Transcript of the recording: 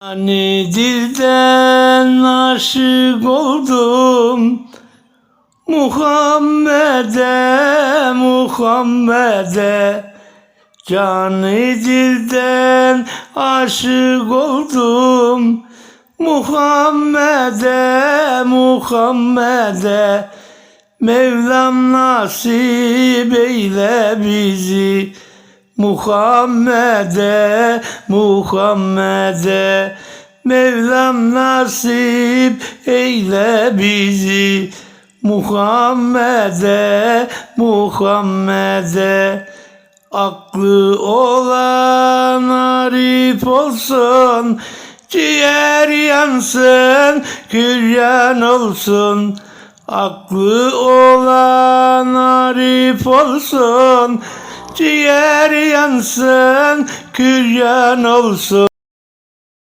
Hani dilden aşık oldum? Muhammed'e, Muhammed'e. Canı dilden aşık oldum? Muhammed'e, Muhammed'e. Mevlam nasip eyle bizi Muhammed'e, Muhammed'e. Mevlam nasip eyle bizi. Muhammed'e, Muhammed'e. Aklı olan arif olsun Ciğer yansın, küryan olsun. Aklı olan arif olsun Ciğer yansın, küryan olsun